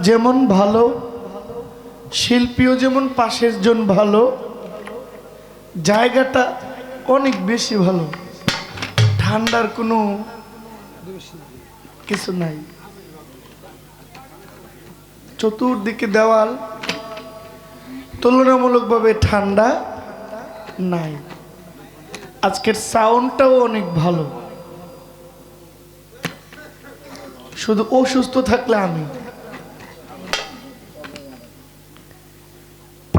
যেমন ভালো, শিল্পীও যেমন পাশের জন ভালো, জায়গাটা অনেক বেশি ভালো। ঠান্ডার কোনো কিছু নাই। চতুর্দিকে দেওয়াল তুলনামূলকভাবে ঠান্ডা নাই। আজকের সাউন্ডটাও অনেক ভালো। শুধু অসুস্থ থাকলে আমি।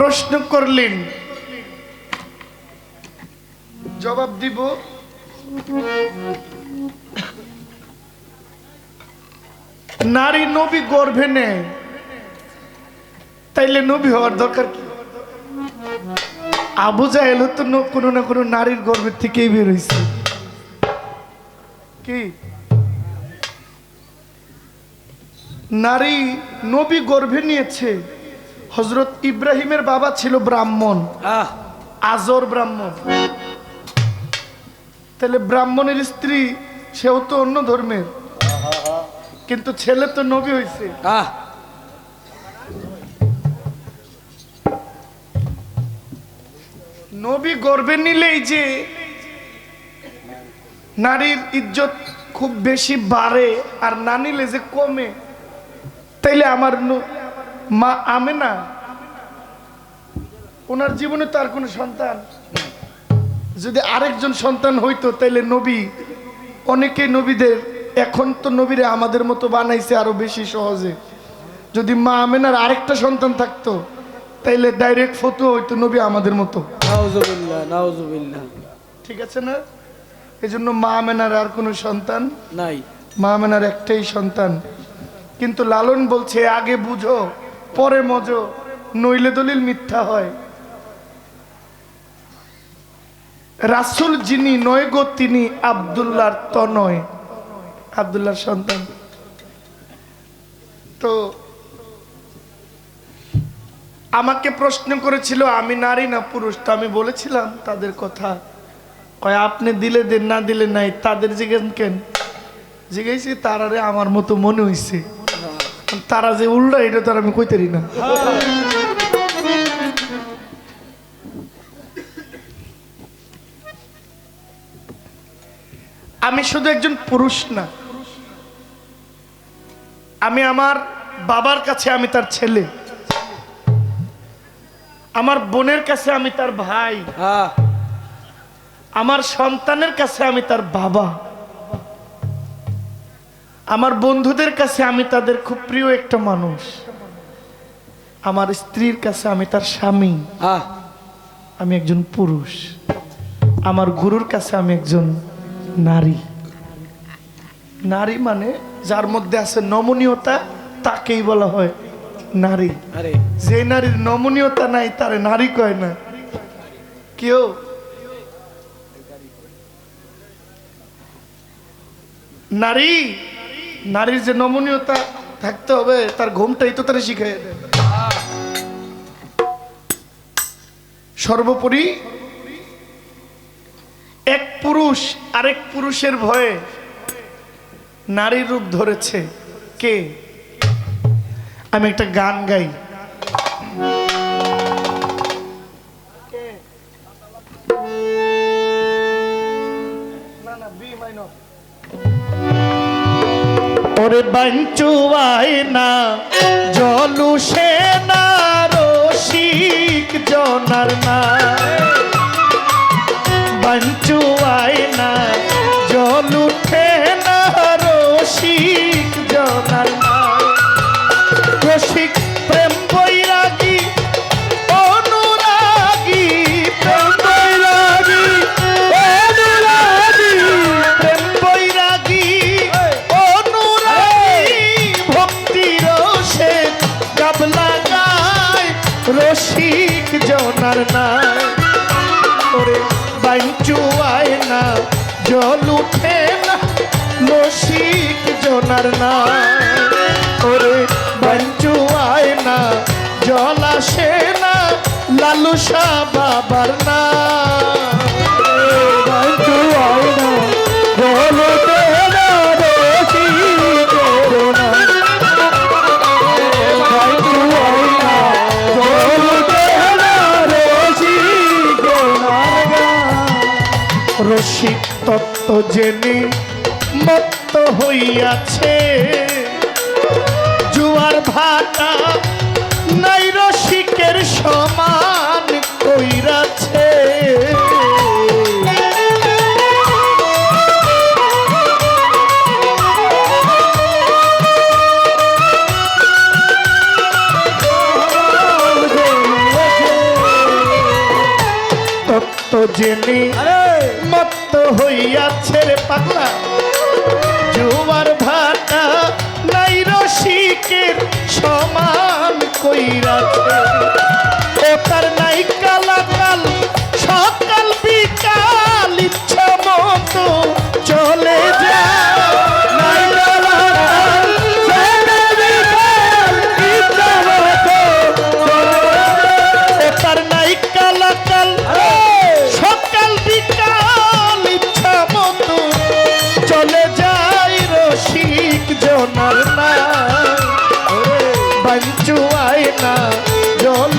প্রশ্ন করলেন। জবাব দিব। নারী নবী গর্ভে নেয় তাইলে নবী হওয়ার দরকার কি? আবু জাহেল তো কোনো না কোনো নারীর গর্ভের থেকেই বের হয়েছে কি? নারী নবী গর্ভে নিয়েছে। হজরত ইব্রাহিমের বাবা ছিল ব্রাহ্মণ। আজর ব্রাহ্মণ। তাহলে ব্রাহ্মণের স্ত্রী সেও তো অন্য ধর্মের। কিন্তু ছেলে তো নবী হয়েছে নবী গর্বে নিলেই যে নারীর ইজ্জত খুব বেশি বাড়ে আর না নিলে যে কমে। তাইলে আমার মা আমেনা। ওনার জীবনে তার কোনো সন্তান যদি আরেকজন সন্তান হইতো তাইলে নবী অনেকে নবীদের এখন তো নবীরে আমাদের মতো বানাইছে আরও বেশি সহজে। যদি মা আমেনার আরেকটা সন্তান থাকতো তাইলে ডাইরেক্ট ফটো হইতো নবী আমাদের মতো। ঠিক আছে না? এই জন্য মা আমেনার আর কোনো সন্তান নাই। মা আমেনার একটাই সন্তান। কিন্তু লালন বলছে আগে বুঝো পরে মজো নইলে দলিল মিথ্যা হয়। রাসুল যিনি, নয় গো তিনি আবদুল্লাহর তনয়। আবদুল্লাহর সন্তান। তো আমাকে প্রশ্ন করেছিল, আমি নারী না পুরুষ? তো আমি বলেছিলাম তাদের কথা। কয়, আপনি দিলে দেন, না দিলে নাই? তাদের জিজ্ঞেস কেন জিজ্ঞেসি তারারে আমার মতো মনে হইছে। তারা যে উল্টা এটা তো আর আমি কইতারি না। আমি শুধু একজন পুরুষ না। আমি আমার বাবার কাছে আমি তার ছেলে। আমার বোনের কাছে আমি তার ভাই। আমার সন্তানের কাছে আমি তার বাবা। আমার বন্ধুদের কাছে আমি তাদের খুব প্রিয় একটা মানুষ। আমার স্ত্রীর কাছে আমি তার স্বামী। আমি একজন পুরুষ। আমার গুরুর কাছে আমি একজন নারী। নারী মানে যার মধ্যে আছে নমনীয়তা তাকেই বলা হয় নারী। আরে। যে নারীর নমনীয়তা নাই তারে নারী কয় না। কেউ? নারী? নারীর যে নমনীয়তা থাকতে হবে, তার ঘুমটাই তো তারা শিখাই সর্বোপরি এক পুরুষ আরেক পুরুষের ভয়ে নারীর রূপ ধরেছে কে? আমি একটা গান গাই। ওরে বাঞ্চুয়াই না। জলু সেনা রসিক জনার না বাঞ্চুয়াই আমার না। ওরে বাঞ্চু আয় না জল আসে না লালুসা বাবার না। বাঞ্চু আয় না বলো রসিক তত্ত্ব জেনে হইয়াছে। জুয়ার ভাটা নাই রসিকের সমান কইরাছে। তত্ত্ব জেনে মত্ত হইয়াছে রে পাগলা। কইরাছে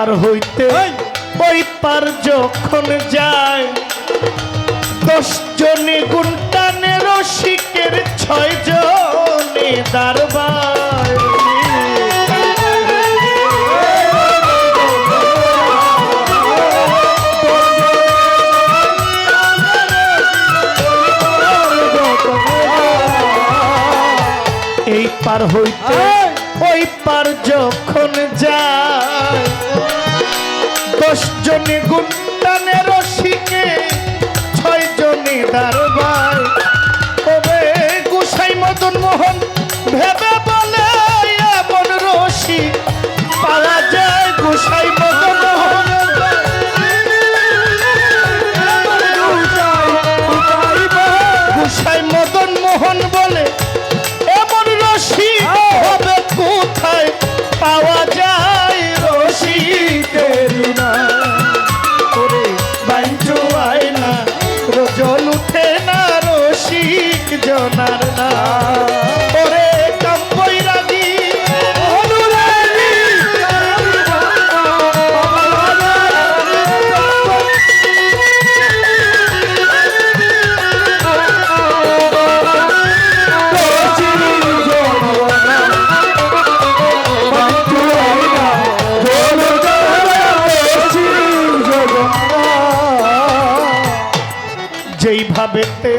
পার হইতে ওই পার যখন যায় দশ জনে গুণটানে রসিকের ছয় জনে দারবার। এই পার হইতে ওই পার যখন গুণ ভাবেতে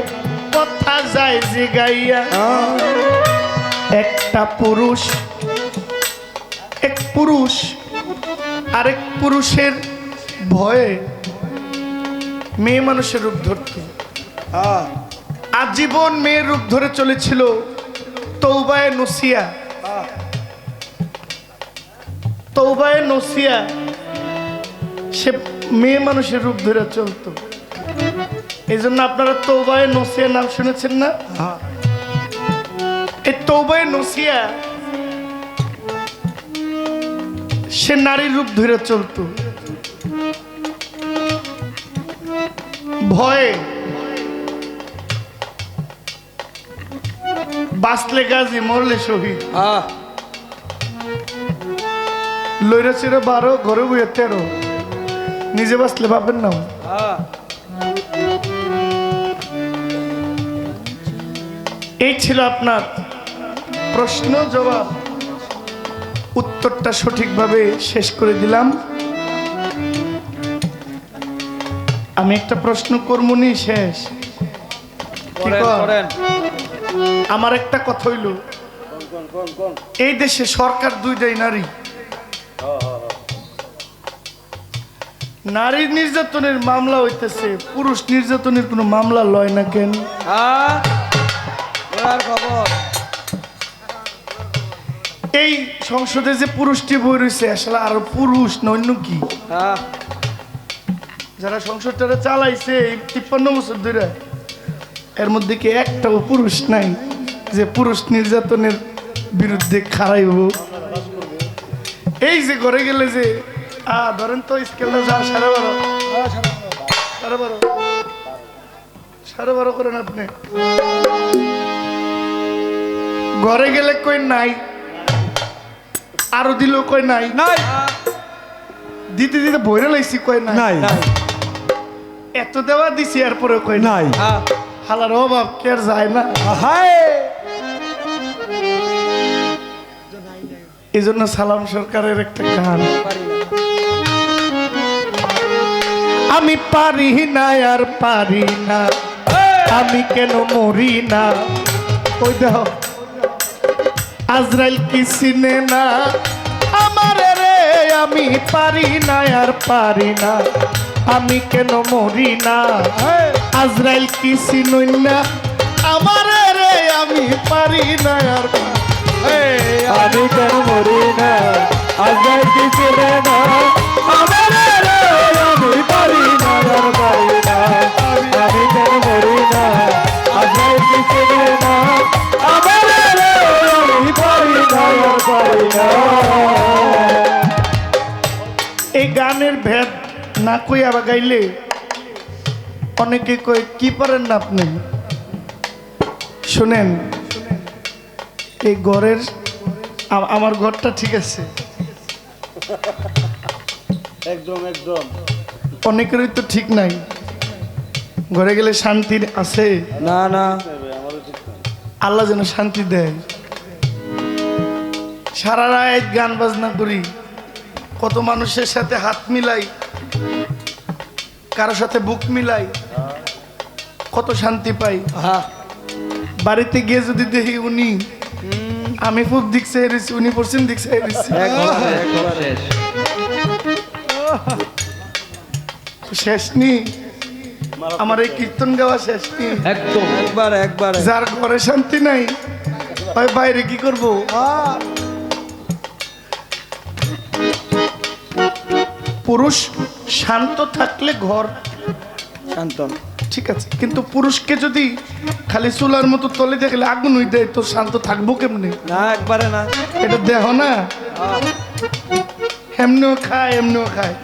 কথা যায় জিগাইয়া। একটা পুরুষ, এক পুরুষ, আরেক পুরুষের ভয়ে মেয়ে মানুষের রূপ ধরত। আজীবন মেয়ের রূপ ধরে চলেছিল তৌবায় নসিয়া। তৌবায় নসিয়া সে মেয়ে মানুষের রূপ ধরে চলতো। এই জন্য আপনারা তৌবায় নসিয়া নাম শুনেছেন না? এই তৌবায় নসিয়া সে নারীর রূপ ধরে চলতো। ভয়ে বাঁচলে গাজী মরলে শহীদ। হ্যাঁ। লইরা ছিল বারো ঘরে বইয়ে তেরো। নিজে বাঁচলে বাপের নাম এই ছিল আপনার প্রশ্ন জবাব। উত্তরটা সঠিকভাবে শেষ করে দিলাম। আমি একটা প্রশ্ন করমুনি শেষ। আমার একটা কথা হইল। এই দেশে সরকার দুইটাই নারী। নারী নির্যাতনের মামলা হইতেছে পুরুষ নির্যাতনের কোনো মামলা লয় না কেন? হ্যাঁ। এই সংসদে যে পুরুষটি বই রয়েছে আসলে আরও পুরুষ না অন্য কি? হ্যাঁ। যারা সংসদটা চালাইছে এই তিপ্পান্ন বছর ধরে এর মধ্যে কি একটাও পুরুষ নাই যে পুরুষ নির্যাতনের বিরুদ্ধে খাড়াইব? এই যে ঘরে গেলে যে আ ধরেন তো স্কেলটা যা সাড়ে বারো। সাড়ে বারো। সাড়ে বারো করেন আপনি। ঘরে গেলে কই নাই? আরও দিলেও কই নাই? নাই। দিতে দিতে বইরে লাইছি কই নাই? নাই। এত দেওয়া দিছি এরপরে কই নাই? হ্যাঁ। হালার অভাব কে আর যায় না? হায়! এই জন্য সালাম সরকারের একটা গান। আমি পারি না আর পারি না। আমি কেন মরি না? ওই দেহ আজরাইল কি চিনে না? আমার রে, আমি পারি না, আর পারি না। আমি কেন মরি না? আজরাইল কি চিনুই না? আমার রে, আমি পারি না, আর আমি কেন মরি না? আজকে কিছু না? না কই আবার গাইলে? অনেকে কই কি পারেন না আপনি? শুনেন এই ঘরের আমার ঘরটা ঠিক আছে। একদম একদম। অনেকেরই তো ঠিক নাই। ঘরে গেলে শান্তির আছে? না না। আল্লাহ যেন শান্তি দেয়। সারা রাত গান বাজনা করি। কত মানুষের সাথে হাত মিলাই কারোর সাথে বুক মিলাই কত শান্তি পাই। হ্যাঁ। বাড়িতে গিয়ে যদি দেখি উনি আমি খুব দিক রয়েছি উনি পশ্চিম দিক একবারে শেষ নি? আমার এই কীর্তন গাওয়া শেষ নি। একদম। একবার একবারে। যার ঘরে শান্তি নাই বাইরে কি করব? পুরুষ শান্ত থাকলে ঘর। শান্তন ঠিক আছে কিন্তু পুরুষকে যদি খালি চুলার মতো তলে দেখলে আগুন হই দেয় তো শান্ত থাকব কেমনে? না একবারে না। এটা দেহ না? এমনিও খায় এমনিও খায়।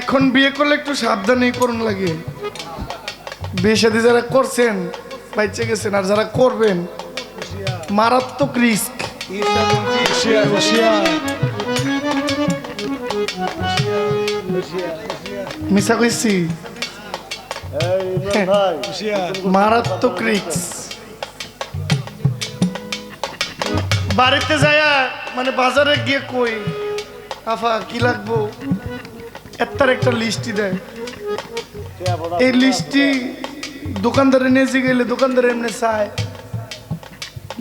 এখন বিয়ে করলে একটু সাবধানেই করুন লাগে। বিয়ে সাথে যারা করছেন বাইচে গেছেন আর যারা করবেন মারাত্মক রিস্ক মিশা কইছি মারাত্মক রিক্স বাড়িতে যায়া মানে বাজারে গিয়ে কই আফা কি লাগবো? এটার একটা লিস্টই দেয়। এই লিস্টটি দোকানদারে নিয়ে গেলে দোকানদারে এমনি চায়।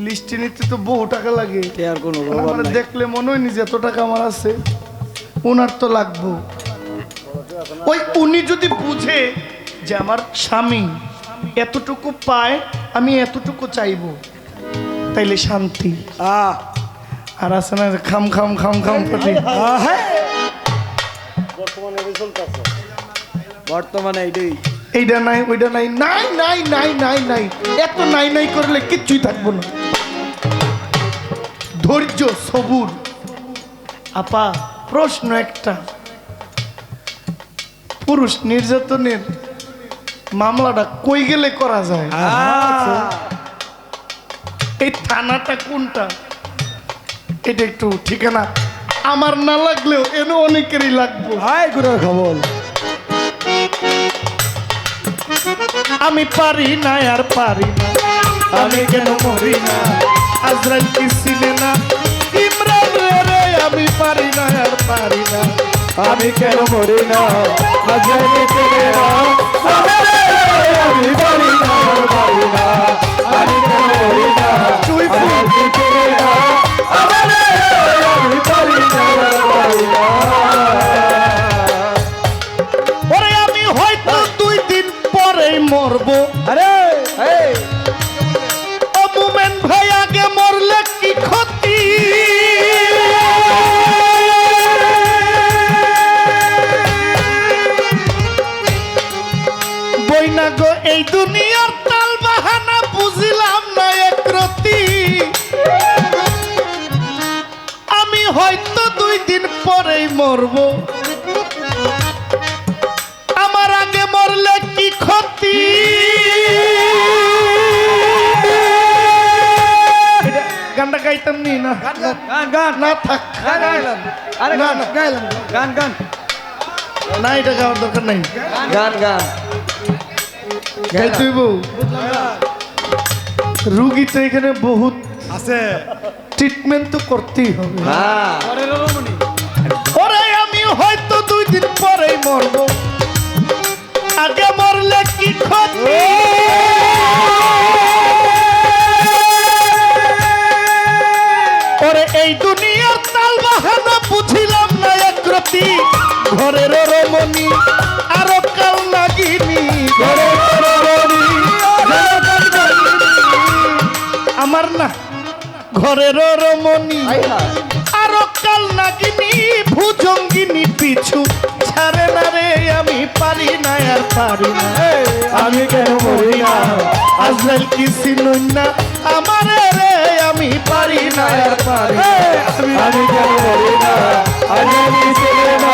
লিস্টটি নিতে তো বহু টাকা লাগে। আর কোনো আমার দেখলে মনে হয়নি যে এত টাকা আমার আছে। ওনার তো লাগবো। ওই উনি যদি বুঝে যে আমার স্বামী এতটুকু পায় আমি এতটুকু চাইব তাইলে শান্তি। আহ। আর আছে না খাম খাম খাম খাম পটি বর্তমানে এইটাই। এইটা নাই ওইটা নাই নাই নাই নাই নাই নাই। এত নাই নাই করলে কিচ্ছুই থাকব না। ধৈর্য সবুর। আপা প্রশ্ন একটা। পুরুষ নির্যাতনের মামলাটা কই গেলে করা যায়? এই থানাটা কোনটা? এটা একটু ঠিকানা আমার না লাগলেও এনে অনেকেরই লাগবো। হাই গুড়ার খবর। আমি পারি না আর পারি না। আমি কেন মরি না? আজরাইল কি ছিলে না? ইমরান রে আমি পারি না, আর পারি না। আমি কেন মরি না? আজরাইল কি ছিলে না? আমি পারি না। মরব। আমার আগে মরলে কি ক্ষতি? গানটা গাইতাম নি না? গান গান না থাক। গান গান না, গাইলাম গান গান না এটা গাওয়ার দরকার নাই। গান গান। গাইতে হইব। রুগী তো এখানে বহুত। আছে। ট্রিটমেন্ট তো করতেই হবে। হ্যাঁ। হয়তো দুই দিন পরেই মরব। আগে মরলে কি ক্ষতি? ওরে এই দুনিয়ার তাল বাহানা বুঝিলাম না একরতি ঘরের রমণী, আরও কাল নাগিনি। আমার না, ঘরের রমণী। পিছু ছাড়ে না রে আমি পারি না আর পারি না। আমি কেন মরি না? আজরাইল কি চিনুন না? আমার রে আমি পারি না আর পারি আমি কেন মরি না? আজকে চলে না।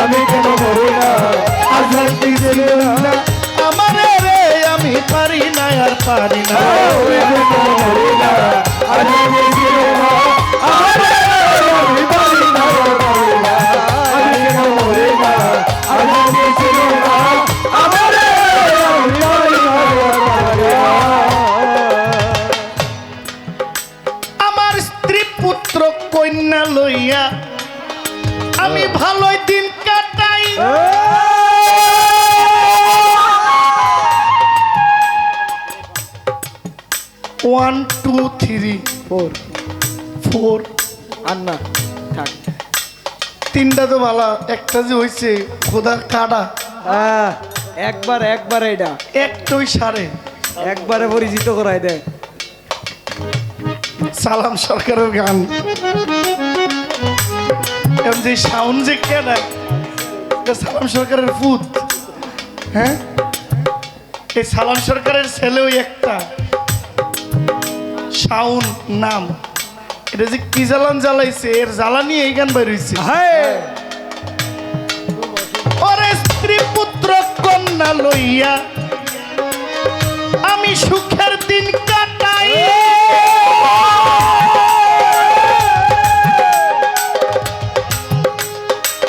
আমি কেন মরি না? আজকে চলে না? আমারে রে আমি পারি না আর পারি না। আমি কেন মরি না? আজকে one two three four four আর না থাক তিনটা তো ভালো একটা যে হয়েছে খোদা কাটা। হ্যাঁ একবার একবার এটা। একটাই সারে। একবারে পরিচিত করাই দেয় সালাম সরকারের গান। এখন যে সাউন্ড যে কেনা একটা সালাম সরকারের ফুত হ্যাঁ? এই সালাম সরকারের ছেলে ওই একটা। শাউন নাম। এটা যে কি জ্বালান জ্বালাইছে এর জ্বালানি এই গান বের হইছে ওরে স্ত্রী পুত্র কন্যা লইয়া আমি সুখের দিন কাটাই।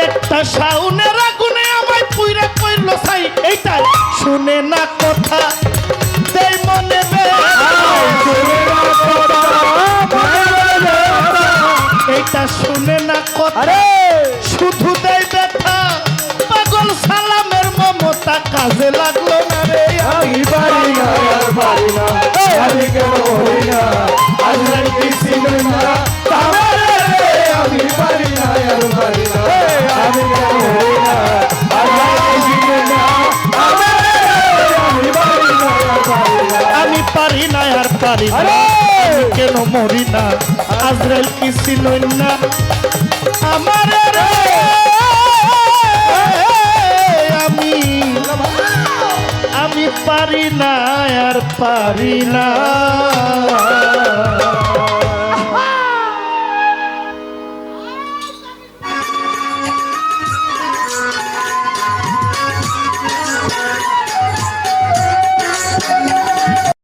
একটা শাউনের আগুনে আমায় পুইরা কইলো সাই এইটাই। শুনে না কথা কাজে লাগল না রে আমি পারি না। আর পারি না আমি কেন মরি না? আজ রাইতে সিনেমা আমি পারি না আর পারি না। আমি কেন মরি না? আজ রাইতে সিনেমা আমি পারি না আর পারি না। আর! কেন মরি না? আজরাইল কি চিনই না আমার রে! পারি না আর পারি না।